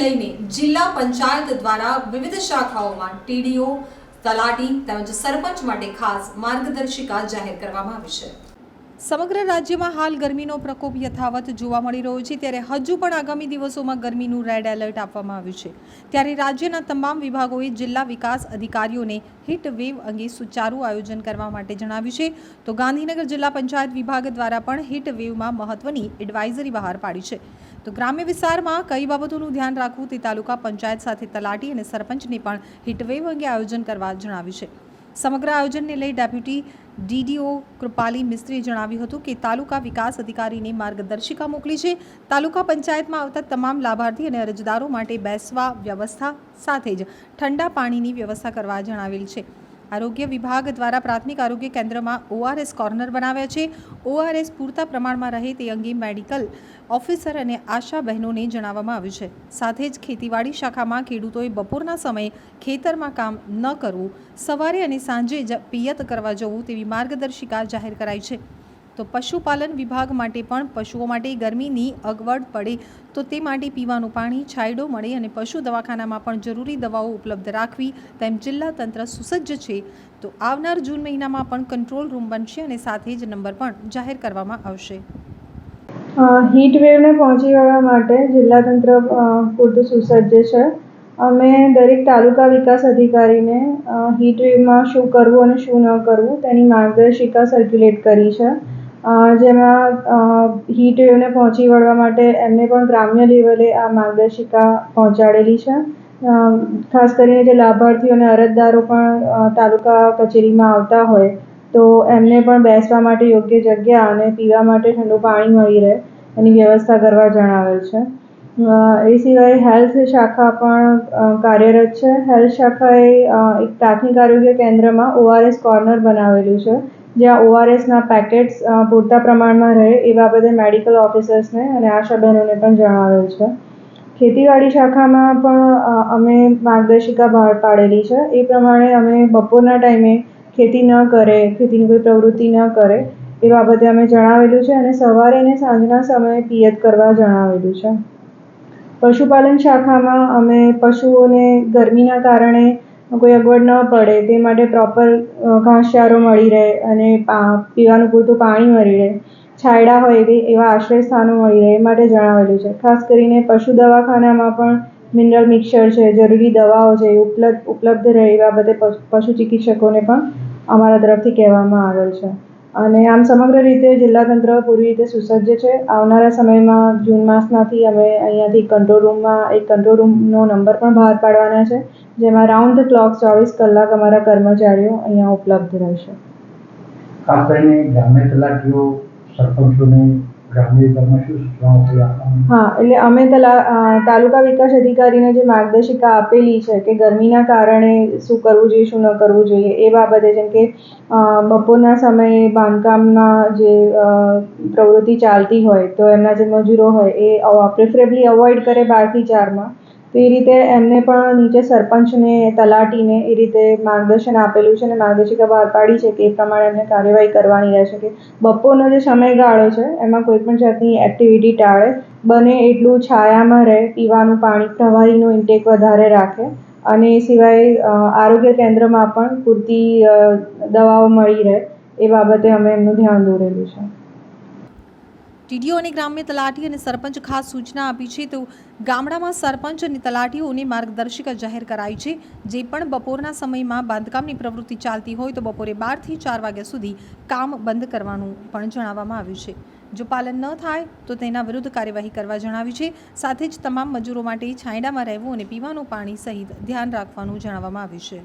પંચાયત દ્વારા વિવિધ શાખાઓમાં ટીડીઓ, તલાટી તેમજ સરપંચ માટે ખાસ માર્ગદર્શિકા જાહેર કરવામાં આવી છે. સમગ્ર રાજ્યમાં હાલ ગરમીનો પ્રકોપ યથાવત જોવા મળી રહ્યો છે. ત્યારે હજુ પણ આગામી દિવસોમાં ગરમીનું રેડ એલર્ટ આપવામાં આવ્યું છે. ત્યારે રાજ્યના તમામ વિભાગોએ જિલ્લા વિકાસ અધિકારીઓને હીટ વેવ અંગે સુચારુ આયોજન કરવા માટે જણાવ્યું છે. તો ગાંધીનગર જિલ્લા પંચાયત વિભાગ દ્વારા પણ હીટ વેવમાં મહત્વની એડવાઇઝરી બહાર પાડી છે. તો ગ્રામ્ય વિસ્તારમાં કઈ બાબતોનું ધ્યાન રાખવું તે તાલુકા પંચાયત સાથે તલાટી અને સરપંચને પણ હિટવેવ અંગે આયોજન કરવા જણાવ્યું છે. સમગ્ર આયોજનને લઈ ડેપ્યુટી ડીડીઓ કૃપાલી મિસ્ત્રીએ જણાવ્યું હતું કે તાલુકા વિકાસ અધિકારીને માર્ગદર્શિકા મોકલી છે. તાલુકા પંચાયતમાં આવતા તમામ લાભાર્થી અને અરજદારો માટે બેસવા વ્યવસ્થા સાથે જ ઠંડા પાણીની વ્યવસ્થા કરવા જણાવેલ છે. આરોગ્ય વિભાગ દ્વારા પ્રાથમિક આરોગ્ય કેન્દ્રમાં ઓઆરએસ કોર્નર બનાવ્યા છે. ઓઆરએસ પૂરતા પ્રમાણમાં રહે તે અંગે મેડિકલ ઓફિસર અને આશા બહેનોને જણાવવામાં આવ્યું છે. સાથે જ ખેતીવાડી શાખામાં ખેડૂતોએ બપોરના સમયે ખેતરમાં કામ ન કરવું, સવારે અને સાંજે જ પિયત કરવા જવું તેવી માર્ગદર્શિકા જાહેર કરાઈ છે. તો પશુપાલન વિભાગ માટે પણ પશુઓ માટે ગરમીની અગવડ પડે તો તે માટે પીવાનું પાણી, છાંયડો મળે અને પશુ દવાખાનામાં પણ જરૂરી દવાઓ ઉપલબ્ધ રાખવી તેમ જિલ્લા તંત્ર સુસજ્જ છે. તો આવનાર જૂન મહિનામાં પણ કંટ્રોલ રૂમ બનશે અને સાથે જ નંબર પણ જાહેર કરવામાં આવશે. હીટ વેવને પહોંચી વળવા માટે જિલ્લા તંત્ર પૂરતું સુસજ્જ છે. અમે દરેક તાલુકા વિકાસ અધિકારીને હીટ વેવમાં શું કરવું અને શું ન કરવું તેની માર્ગદર્શિકા સર્ક્યુલેટ કરી છે. જેમાં હીટ વેવને પહોંચી વળવા માટે એમને પણ ગ્રામ્ય લેવલે આ માર્ગદર્શિકા પહોંચાડેલી છે. ખાસ કરીને જે લાભાર્થીઓ અને અરજદારો પણ તાલુકા કચેરીમાં આવતા હોય, તો એમને પણ બેસવા માટે યોગ્ય જગ્યા અને પીવા માટે ઠંડુ પાણી મળી રહે એની વ્યવસ્થા કરવા જણાવેલ છે. એ સિવાય હેલ્થ શાખા પણ કાર્યરત છે. હેલ્થ શાખાએ એક પ્રાથમિક આરોગ્ય કેન્દ્રમાં ઓઆરએસ કોર્નર બનાવેલું છે. જ્યાં ઓઆરએસના પેકેટ્સ પૂરતા પ્રમાણમાં રહે એ બાબતે મેડિકલ ઓફિસર્સને અને આશા બહેનોને પણ જણાવેલ છે. ખેતીવાડી શાખામાં પણ અમે માર્ગદર્શિકા બહાર પાડેલી છે. એ પ્રમાણે અમે બપોરના ટાઈમે ખેતી ન કરે, ખેતીની કોઈ પ્રવૃત્તિ ન કરે એ બાબતે અમે જણાવેલું છે અને સવારે અને સાંજના સમયે પિયત કરવા જણાવેલું છે. પશુપાલન શાખામાં અમે પશુઓને ગરમીના કારણે કોઈ અગવડ ન પડે, તે માટે પ્રોપર ઘાસચારો મળી રહે અને પીવાનું પૂરતું પાણી મળી રહે. છાંયડા હોય એવી, એવા આશ્રય સ્થાનો મળી રહે એ માટે જણાવેલું છે. ખાસ કરીને પશુ દવાખાનામાં પણ મિનરલ મિક્સર છે, જરૂરી દવાઓ છે, એ ઉપલબ્ધ ઉપલબ્ધ રહે એ બાબતે પશુ પશુ ચિકિત્સકોને પણ અમારા તરફથી કહેવામાં આવેલ છે. અને આમ સમગ્ર રીતે જિલ્લા તંત્ર પૂરી રીતે સુસજ્જ છે. આવનારા સમયમાં જૂન માસમાંથી અમે અહીંયાથી કંટ્રોલ રૂમમાં એક કંટ્રોલ રૂમનો નંબર પણ બહાર પાડવાના છે. જેમાં રાઉન્ડ ધ ક્લોક ચોવીસ કલાક અમારા કર્મચારીઓ અહીંયા ઉપલબ્ધ રહેશે. ખાસ કરીને ગ્રામ્ય તલાટીઓ સરપંચોને ગ્રામ્ય વિભાગમાં શું સૂચનાઓ હા એટલે અમે તલા અ, તાલુકા વિકાસ અધિકારીને જે માર્ગદર્શિકા આપેલી છે કે ગરમીના કારણે શું કરવું જોઈએ શું ન કરવું જોઈએ એ બાબતે જેમ કે અ, બપોરના સમયે બાંધકામના જે અ, પ્રવૃત્તિ ચાલતી હોય તો એમના જે મજૂરો હોય એ પ્રિફરેબલી અવોઇડ કરે બારથી ચારમાં. તો એ રીતે એમને પણ નીચે સરપંચને, તલાટીને એ રીતે માર્ગદર્શન આપેલું છે અને માર્ગદર્શિકા બહાર પાડી છે કે એ પ્રમાણે એમને કાર્યવાહી કરવાની રહેશે કે બપોરનો જે સમયગાળો છે, એમાં કોઈ પણ જાતની એક્ટિવિટી ટાળે, બને એટલું છાયામાં રહે, પીવાનું પાણી, પ્રવાહીનું ઇન્ટેક વધારે રાખે અને એ સિવાય આરોગ્ય કેન્દ્રમાં પણ પૂરતી દવાઓ મળી રહે એ બાબતે અમે એમનું ધ્યાન દોરેલું છે. ટીડીઓ અને ગ્રામ્ય તલાટી અને સરપંચ ખાસ સૂચના આપી છે તો ગામડામાં સરપંચ અને તલાટીઓને માર્ગદર્શિકા જાહેર કરાઈ છે. જે પણ બપોરના સમયમાં બાંધકામની પ્રવૃત્તિ ચાલતી હોય તો બપોરે બારથી ચાર વાગ્યા સુધી કામ બંધ કરવાનું પણ જણાવવામાં આવ્યું છે. જો પાલન ન થાય તો તેના વિરુદ્ધ કાર્યવાહી કરવા જણાવ્યું છે. સાથે જ તમામ મજૂરો માટે છાંયડામાં રહેવું અને પીવાનું પાણી સહિત ધ્યાન રાખવાનું જણાવવામાં આવ્યું છે.